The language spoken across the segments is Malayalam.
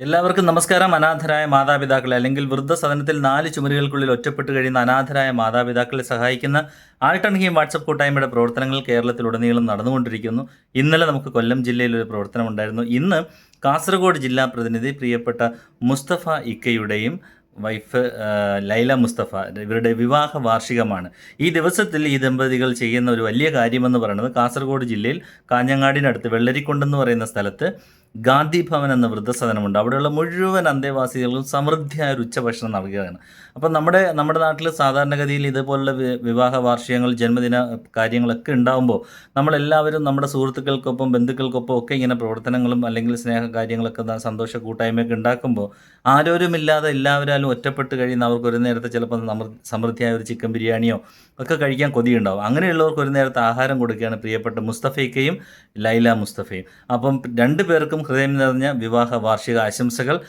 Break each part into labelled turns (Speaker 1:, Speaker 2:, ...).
Speaker 1: എല്ലാവർക്കും നമസ്കാരം. അനാഥരായ മാതാപിതാക്കളെ അല്ലെങ്കിൽ വൃദ്ധസദനത്തിൽ നാല് ചുമരുകൾക്കുള്ളിൽ ഒറ്റപ്പെട്ട് കഴിയുന്ന അനാഥരായ മാതാപിതാക്കളെ സഹായിക്കുന്ന ആൾട്ടൺ വാട്സപ്പ് കൂട്ടായ്മയുടെ പ്രവർത്തനങ്ങൾ കേരളത്തിലുടനീളം നടന്നുകൊണ്ടിരിക്കുന്നു. ഇന്നലെ നമുക്ക് കൊല്ലം ജില്ലയിൽ ഒരു പ്രവർത്തനം ഉണ്ടായിരുന്നു ഇന്ന് കാസർഗോഡ് ജില്ലാ പ്രതിനിധി പ്രിയപ്പെട്ട മുസ്തഫ ഇക്കയുടെയും വൈഫ് ലൈല മുസ്തഫ ഇവരുടെ വിവാഹ വാർഷികമാണ്. ഈ ദിവസത്തിൽ ഈ ദമ്പതികൾ ചെയ്യുന്ന ഒരു വലിയ കാര്യമെന്ന് പറയുന്നത് കാസർഗോഡ് ജില്ലയിൽ കാഞ്ഞങ്ങാടിനടുത്ത് വെള്ളരിക്കുണ്ടെന്ന് പറയുന്ന സ്ഥലത്ത് ഗാന്ധി ഭവൻ എന്ന വൃദ്ധസദനമുണ്ട്. അവിടെയുള്ള മുഴുവൻ അന്തേവാസികൾക്കും സമൃദ്ധിയായ ഒരു ഉച്ചഭക്ഷണം നൽകുകയാണ് അപ്പം നമ്മുടെ നമ്മുടെ നാട്ടിൽ സാധാരണഗതിയിൽ ഇതുപോലുള്ള വിവാഹ വാർഷികങ്ങൾ ജന്മദിന കാര്യങ്ങളൊക്കെ ഉണ്ടാകുമ്പോൾ നമ്മളെല്ലാവരും നമ്മുടെ സുഹൃത്തുക്കൾക്കൊപ്പം ബന്ധുക്കൾക്കൊപ്പം ഒക്കെ ഇങ്ങനെ പ്രവർത്തനങ്ങളും അല്ലെങ്കിൽ സ്നേഹ കാര്യങ്ങളൊക്കെ സന്തോഷ കൂട്ടായ്മയൊക്കെ ഉണ്ടാക്കുമ്പോൾ ആരോരുമില്ലാതെ എല്ലാവരും ഒറ്റപ്പെട്ട് കഴിയുന്ന അവർക്ക് ഒരു നേരത്തെ ചിലപ്പോൾ സമൃദ്ധിയായ ഒരു ചിക്കൻ ബിരിയാണിയോ ഒക്കെ കഴിക്കാൻ കൊതിയുണ്ടാവും. അങ്ങനെയുള്ളവർക്ക് ഒരു നേരത്തെ ആഹാരം കൊടുക്കുകയാണ് പ്രിയപ്പെട്ട മുസ്തഫയ്ക്കയും ലൈല മുസ്തഫയും. അപ്പം രണ്ടു പേർക്കും ഹൃദയം നിറഞ്ഞ വിവാഹ വാർഷിക ആശംസകൾ.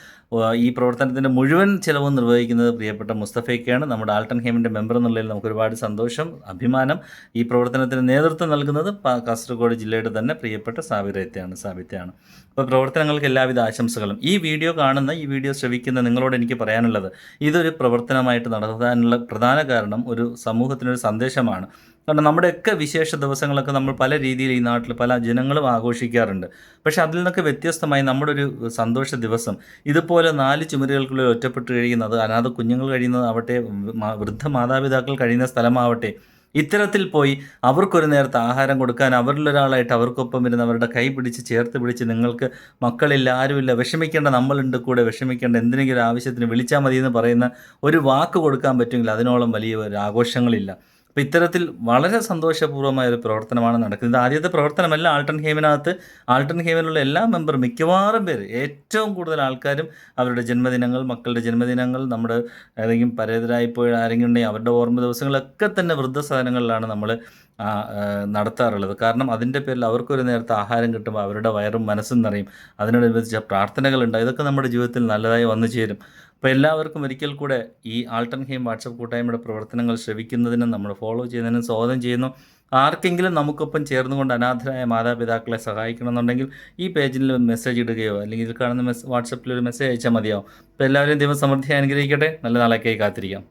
Speaker 1: ഈ പ്രവർത്തനത്തിന്റെ മുഴുവൻ ചിലവും നിർവഹിക്കുന്നത് പ്രിയപ്പെട്ട മുസ്തഫയ്ക്കാണ്. നമ്മുടെ ആൾട്ടൺ ഹേമിന്റെ മെമ്പർ എന്നുള്ളതിൽ നമുക്ക് ഒരുപാട് സന്തോഷം അഭിമാനം. ഈ പ്രവർത്തനത്തിന് നേതൃത്വം നൽകുന്നത് കാസർഗോഡ് ജില്ലയുടെ തന്നെ പ്രിയപ്പെട്ട സാബിറത്തെയാണ് സാബിത്തെയാണ് അപ്പോൾ പ്രവർത്തനങ്ങൾക്ക് എല്ലാവിധ ആശംസകളും. ഈ വീഡിയോ കാണുന്ന ഈ വീഡിയോ ശ്രവിക്കുന്ന നിങ്ങളോട് എനിക്ക് പറയാനുള്ളത് ഇതൊരു പ്രവർത്തനമായിട്ട് നടത്താനുള്ള പ്രധാന കാരണം ഒരു സമൂഹത്തിനൊരു സന്ദേശമാണ്. കാരണം നമ്മുടെയൊക്കെ വിശേഷ ദിവസങ്ങളൊക്കെ നമ്മൾ പല രീതിയിൽ ഈ നാട്ടിൽ പല ജനങ്ങളും ആഘോഷിക്കാറുണ്ട്. പക്ഷേ അതിൽ നിന്നൊക്കെ വ്യത്യസ്തമായി നമ്മുടെ ഒരു സന്തോഷ ദിവസം ഇതുപോലെ നാല് ചുമരുകൾക്കുള്ളിൽ ഒറ്റപ്പെട്ട് കഴിയുന്നത് അനാഥ കുഞ്ഞുങ്ങൾ കഴിയുന്നത് ആവട്ടെ വൃദ്ധ മാതാപിതാക്കൾ കഴിയുന്ന സ്ഥലമാവട്ടെ ഇത്തരത്തിൽ പോയി അവർക്കൊരു നേരത്തെ ആഹാരം കൊടുക്കാൻ അവരിലൊരാളായിട്ട് അവർക്കൊപ്പം ഇരുന്ന് അവരുടെ കൈ പിടിച്ച് ചേർത്ത് പിടിച്ച് നിങ്ങൾക്ക് മക്കളില്ല ആരുമില്ല വിഷമിക്കേണ്ട നമ്മളുണ്ട് കൂടെ വിഷമിക്കേണ്ട എന്തിനെങ്കിലും ആവശ്യത്തിന് വിളിച്ചാൽ മതി എന്ന് പറയുന്ന ഒരു വാക്ക് കൊടുക്കാൻ പറ്റുമെങ്കിൽ അതിനോളം വലിയ ആഘോഷങ്ങളില്ല. അപ്പോൾ ഇത്തരത്തിൽ വളരെ സന്തോഷപൂർവമായ ഒരു പ്രവർത്തനമാണ് നടക്കുന്നത്. ആദ്യത്തെ പ്രവർത്തനമല്ല ആൾട്ടൺ ഹേമിനകത്ത്. ആൾട്ടൺ ഹേമിലുള്ള എല്ലാ മെമ്പറും മിക്കവാറും പേര് ഏറ്റവും കൂടുതൽ ആൾക്കാരും അവരുടെ ജന്മദിനങ്ങൾ മക്കളുടെ ജന്മദിനങ്ങൾ നമ്മുടെ ഏതെങ്കിലും പരേതരായിപ്പോയി ആരെങ്കിലും ഉണ്ടെങ്കിൽ അവരുടെ ഓർമ്മ ദിവസങ്ങളൊക്കെ തന്നെ വൃദ്ധസാധനങ്ങളിലാണ് നമ്മൾ നടത്താറുള്ളത്. കാരണം അതിന്റെ പേരിൽ അവർക്കൊരു നേരത്തെ ആഹാരം കിട്ടുമ്പോൾ അവരുടെ വയറും മനസ്സും നിറയും. അതിനോടനുബന്ധിച്ച പ്രാർത്ഥനകളുണ്ട്. ഇതൊക്കെ നമ്മുടെ ജീവിതത്തിൽ നല്ലതായി വന്നു ചേരും അപ്പോൾ എല്ലാവർക്കും ഒരിക്കൽ കൂടെ ഈ ആൾട്ടൺ ഹെയിം വാട്സപ്പ് കൂട്ടായ്മയുടെ പ്രവർത്തനങ്ങൾ ശ്രവിക്കുന്നതിനും നമ്മൾ ഫോളോ ചെയ്യുന്നതിനും സ്വാഗതം ചെയ്യുന്നു. ആർക്കെങ്കിലും നമുക്കൊപ്പം ചേർന്നുകൊണ്ട് അനാഥരായ മാതാപിതാക്കളെ സഹായിക്കണമെന്നുണ്ടെങ്കിൽ ഈ പേജിൽ മെസ്സേജ് ഇടുകയോ അല്ലെങ്കിൽ ഇതിൽ കാണുന്ന മെസ് വാട്സപ്പിൽ ഒരു മെസ്സേജ് അയച്ചാൽ മതിയാവും. അപ്പോൾ എല്ലാവരും ദൈവം സമൃദ്ധി അനുഗ്രഹിക്കട്ടെ. നല്ല നാളേക്കായി കാത്തിരിക്കാം.